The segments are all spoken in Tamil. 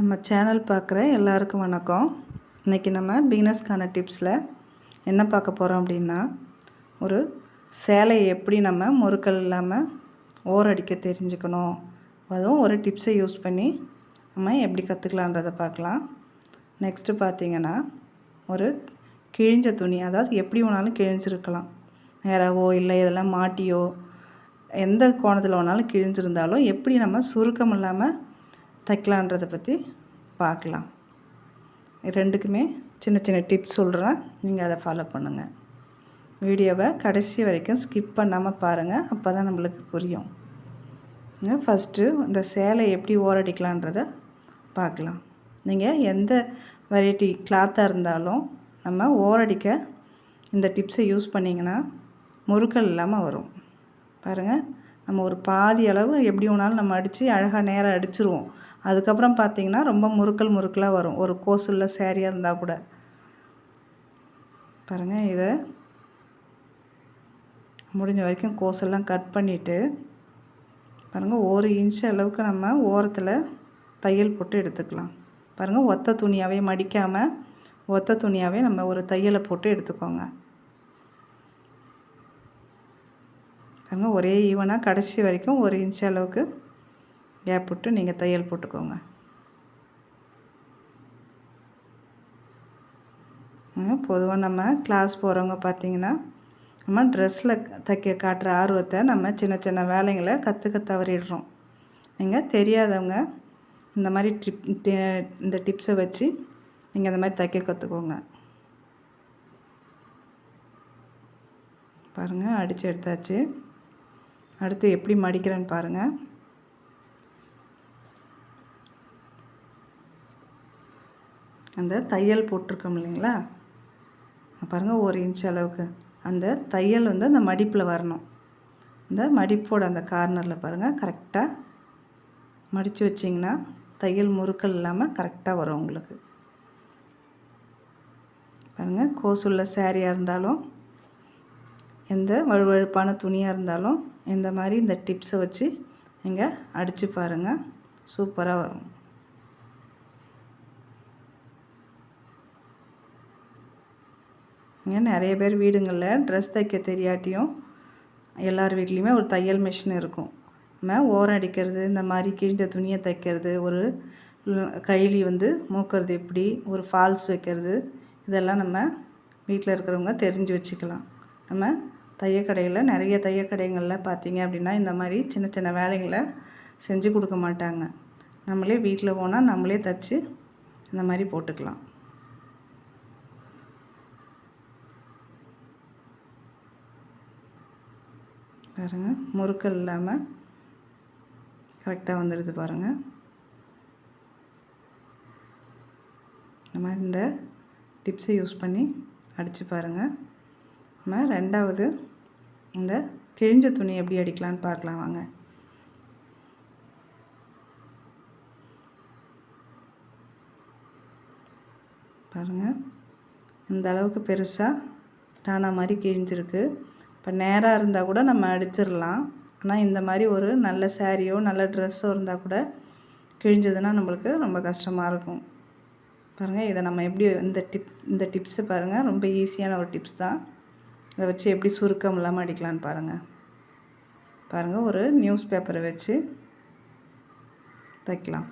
நம்ம சேனல் பார்க்குற எல்லாருக்கும் வணக்கம். இன்றைக்கி நம்ம பிகினர்ஸ்க்கான டிப்ஸில் என்ன பார்க்க போகிறோம் அப்படின்னா ஒரு சேலையை எப்படி நம்ம முறுக்கல் இல்லாமல் ஓரடிக்க தெரிஞ்சுக்கணும். அதுவும் ஒரு டிப்ஸை யூஸ் பண்ணி நம்ம எப்படி கற்றுக்கலான்றதை பார்க்கலாம். நெக்ஸ்ட்டு பார்த்தீங்கன்னா ஒரு கிழிஞ்ச துணி அதாவது எப்படி வேணாலும் கிழிஞ்சிருக்கலாம். நேராவோ இல்லை இதெல்லாம் மாட்டியோ எந்த கோணத்தில் வேணாலும் கிழிஞ்சிருந்தாலும் எப்படி நம்ம சுருக்கம் இல்லாமல் தைக்கலான்றதை பற்றி பார்க்கலாம் ரெண்டுக்குமே சின்ன சின்ன டிப்ஸ் சொல்கிறேன் நீங்கள் அதை ஃபாலோ பண்ணுங்கள் வீடியோவை கடைசி வரைக்கும் ஸ்கிப் பண்ணாமல் பாருங்கள் அப்போ தான் நம்மளுக்கு புரியும். ஃபஸ்ட்டு இந்த சேலை எப்படி ஓரடிக்கலான்றதை பார்க்கலாம் நீங்கள் எந்த வெரைட்டி கிளாத்தாக இருந்தாலும் நம்ம ஓரடிக்க இந்த டிப்ஸை யூஸ் பண்ணிங்கன்னா முறுக்கல் இல்லாமல் வரும். பாருங்கள் நம்ம ஒரு பாதி அளவு எப்படி வேணாலும் நம்ம அடித்து அழகாக நேராக அடிச்சிருவோம். அதுக்கப்புறம் பார்த்திங்கன்னா ரொம்ப முறுக்கல் முறுக்கலாக வரும். ஒரு கோசுள்ள சேரீயாக இருந்தால் கூட. பாருங்கள் இதை முடிஞ்ச வரைக்கும் கோசெல்லாம் கட் பண்ணிவிட்டு பாருங்கள் ஒரு இன்ச் அளவுக்கு நம்ம ஓரத்தில் தையல் போட்டு எடுத்துக்கலாம். பாருங்கள் ஒத்த துணியாகவே மடிக்காமல் ஒத்த துணியாகவே நம்ம ஒரு தையலை போட்டு எடுத்துக்கோங்க. பாருங்கள் ஒரே ஈவனாக கடைசி வரைக்கும் ஒரு இன்ச் அளவுக்கு கேப் விட்டு நீங்கள் தையல் போட்டுக்கோங்க. பொதுவாக நம்ம கிளாஸ் போகிறவங்க பார்த்திங்கன்னா நம்ம ட்ரெஸ்ஸில் தைக்க காட்டுற ஆர்வத்தை நம்ம சின்ன சின்ன வேலைங்களை கற்றுக்க தவறிடுறோம். நீங்கள் தெரியாதவங்க இந்த மாதிரி ட்ரிப் இந்த டிப்ஸை வச்சு நீங்கள் இந்த மாதிரி தைக்க கற்றுக்கோங்க பாருங்கள் அடித்து எடுத்தாச்சு. அடுத்து எப்படி மடிக்கிறேன்னு பாருங்கள் அந்த தையல் போட்டிருக்கோம் இல்லைங்களா? பாருங்கள் ஒரு இன்ச் அளவுக்கு. அந்த தையல் வந்து அந்த மடிப்பில் வரணும். இந்த மடிப்போட அந்த கார்னரில் பாருங்கள் கரெக்டாக மடித்து வச்சிங்கன்னா தையல் முறுக்கல் இல்லாமல் கரெக்டாக வரும் உங்களுக்கு. பாருங்கள் கோசுள்ள சேரீயாக இருந்தாலும் எந்த வழுவழுப்பான துணியாக இருந்தாலும் இந்த மாதிரி இந்த டிப்ஸை வச்சு நீங்கள் அடித்து பாருங்கள் சூப்பராக வரும். இங்கே நிறைய பேர் வீடுங்களில் ட்ரெஸ் தைக்க தெரியாட்டியும் எல்லார் வீட்லேயுமே ஒரு தையல் மிஷின் இருக்கும். நம்ம ஓரம் அடிக்கிறது இந்த மாதிரி கிழிஞ்ச துணியை தைக்கிறது ஒரு கைலி வந்து மூக்கிறது எப்படி ஒரு ஃபால்ஸ் வைக்கிறது இதெல்லாம் நம்ம வீட்டில் இருக்கிறவங்க தெரிஞ்சு வச்சுக்கலாம். நம்ம தையக்கடையில் நிறைய தையக்கடைங்களில் பார்த்தீங்க அப்படின்னா இந்த மாதிரி சின்ன சின்ன வேலைகளை செஞ்சு கொடுக்க மாட்டாங்க. நம்மளே வீட்டில் போனால் நம்மளே தைச்சி இந்த மாதிரி போட்டுக்கலாம். பாருங்கள் முறுக்கல் இல்லாமல் கரெக்டாக வந்துடுது பாருங்கள் நம்ம இந்த டிப்ஸை யூஸ் பண்ணி அடித்து பாருங்கள் நம்ம ரெண்டாவது இந்த கிழிஞ்ச துணி எப்படி அடிக்கலான்னு பார்க்கலாம் வாங்க. பாருங்கள் இந்த அளவுக்கு பெருசாக டானா மாதிரி கிழிஞ்சிருக்கு. இப்போ நேராக இருந்தால் கூட நம்ம அடிச்சிடலாம். ஆனால் இந்த மாதிரி ஒரு நல்ல சேரீயோ நல்ல ட்ரெஸ்ஸோ இருந்தால் கூட கிழிஞ்சதுன்னா நம்மளுக்கு ரொம்ப கஷ்டமாக இருக்கும். பாருங்கள் இதை நம்ம எப்படி இந்த டிப் இந்த டிப்ஸை பாருங்கள் ரொம்ப ஈஸியான ஒரு டிப்ஸ் தான். அதை வச்சு எப்படி சுருக்கம் இல்லாமல் அடிக்கலான்னு பாருங்கள் பாருங்கள் ஒரு நியூஸ் பேப்பரை வச்சு தைக்கலாம்.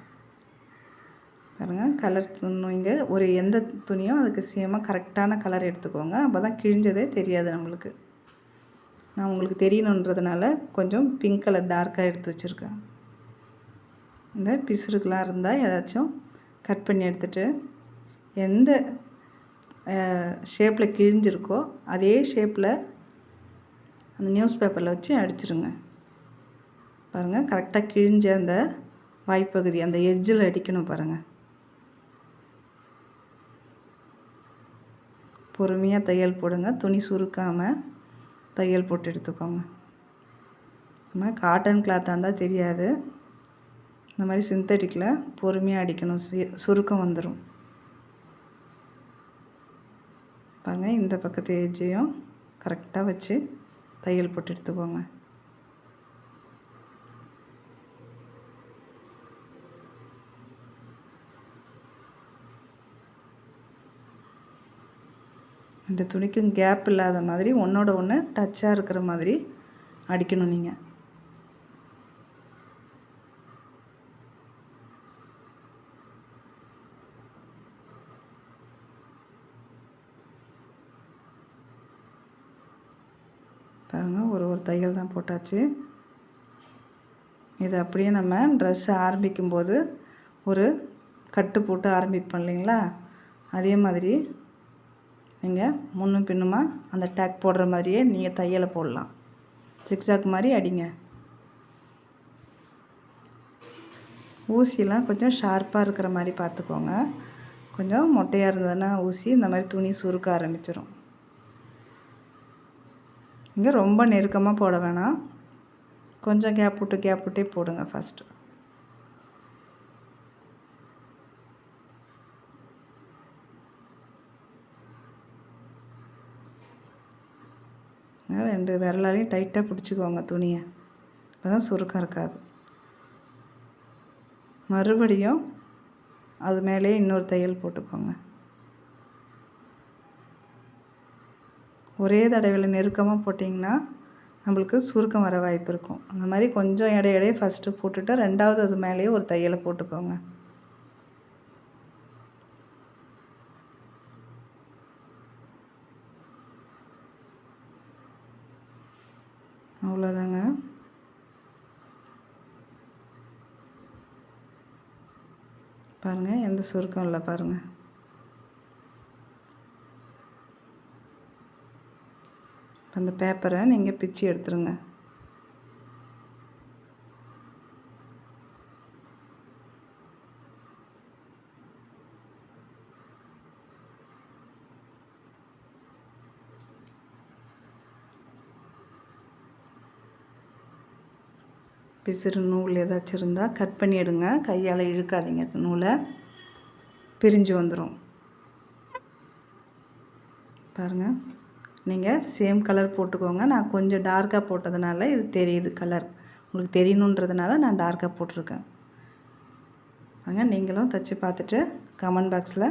பாருங்கள் கலர் துணிங்க ஒரு எந்த துணியோ அதுக்கு சேமாக கரெக்டான கலர் எடுத்துக்கோங்க. அப்போ தான் கிழிஞ்சதே தெரியாது நம்மளுக்கு. நான் உங்களுக்கு தெரியணுன்றதுனால கொஞ்சம் பிங்க் கலர் டார்க்காக எடுத்து வச்சுருக்கேன். இந்த பிசுறுக்கெலாம் இருந்தால் ஏதாச்சும் கட் பண்ணி எடுத்துகிட்டு எந்த ஷேப்பில் கிழிஞ்சிருக்கோ அதே ஷேப்பில் அந்த நியூஸ் பேப்பரில் வச்சு அடிச்சிருங்க. பாருங்கள் கரெக்டாக கிழிஞ்ச அந்த வாய்ப்பகுதி அந்த எஜ்ஜில் அடிக்கணும் பாருங்கள் பொறுமையாக தையல் போடுங்க துணி சுருக்காமல் தையல் போட்டு எடுத்துக்கோங்க. நம்ம காட்டன் கிளாத்தாக இருந்தால் தெரியாது. இந்த மாதிரி சிந்தட்டிக்கில் பொறுமையாக அடிக்கணும் சுருக்கம் வந்துடும் பார்ப்பாங்க இந்த பக்கத்து ஏஜையும் கரெக்டாக வச்சு தையல் போட்டு எடுத்துக்கோங்க. ரெண்டு துணிக்கும் கேப் இல்லாத மாதிரி ஒன்றோட ஒன்று டச்சாக இருக்கிற மாதிரி அடிக்கணும் நீங்கள் பாருங்கள் ஒரு ஒரு தையல் தான் போட்டாச்சு. இது அப்படியே நம்ம ட்ரெஸ்ஸை ஆரம்பிக்கும்போது ஒரு கட்டு போட்டு ஆரம்பிப்போம் இல்லைங்களா? அதே மாதிரி நீங்கள் முன்னும் பின்னுமா அந்த டேக் போடுற மாதிரியே நீங்கள் தையலை போடலாம். சிக்ஸாக் மாதிரி அடிங்க. ஊசியெலாம் கொஞ்சம் ஷார்ப்பாக இருக்கிற மாதிரி பார்த்துக்கோங்க. கொஞ்சம் மொட்டையாக இருந்ததுன்னா ஊசி இந்த மாதிரி துணி சுருக்க ஆரம்பிச்சிடும் இங்கே ரொம்ப நெருக்கமாக போட வேணாம் கொஞ்சம் கேப் விட்டு கேப் விட்டே போடுங்க ஃபஸ்ட்டு ரெண்டு விரலாலையும் டைட்டாக பிடிச்சிக்கோங்க துணியை. அப்போ தான் சுருக்கம் இருக்காது. மறுபடியும் அது மேலேயே இன்னொரு தையல் போட்டுக்கோங்க. ஒரே தடவையில் நெருக்கமாக போட்டிங்கன்னா நம்மளுக்கு சுருக்கம் வர வாய்ப்பு இருக்கும். அந்த மாதிரி கொஞ்சம் இடையிடையே ஃபஸ்ட்டு போட்டுட்டு ரெண்டாவது அது மேலேயே ஒரு தையலை போட்டுக்கோங்க. அவ்வளோதாங்க பாருங்கள் எந்த சுருக்கம் இல்லை பாருங்கள் அந்த பேப்பரை நீங்கள் பிச்சு எடுத்துருங்க. பிசிறு நூல் ஏதாச்சும் இருந்தால் கட் பண்ணி எடுங்க. கையால் இழுக்காதீங்க அந்த நூலை. பிரிஞ்சு வந்துடும் பாருங்கள் நீங்கள் சேம் கலர் போட்டுக்கோங்க. நான் கொஞ்சம் டார்க்காக போட்டதுனால இது தெரியுது கலர் உங்களுக்கு தெரியணுன்றதுனால நான் டார்க்காக போட்டிருக்கேன். வாங்க நீங்களும் தைச்சி பார்த்துட்டு கமெண்ட் பாக்ஸில்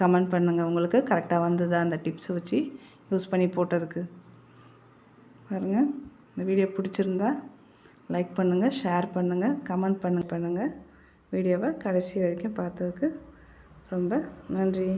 கமெண்ட் பண்ணுங்கள் உங்களுக்கு கரெக்டாக வந்ததா அந்த டிப்ஸை வச்சு யூஸ் பண்ணி போட்டதுக்கு. பாருங்கள் இந்த வீடியோ பிடிச்சிருந்தா லைக் பண்ணுங்கள் ஷேர் பண்ணுங்கள் கமெண்ட் பண்ண பண்ணுங்கள் வீடியோவை கடைசி வரைக்கும் பார்த்ததுக்கு ரொம்ப நன்றி.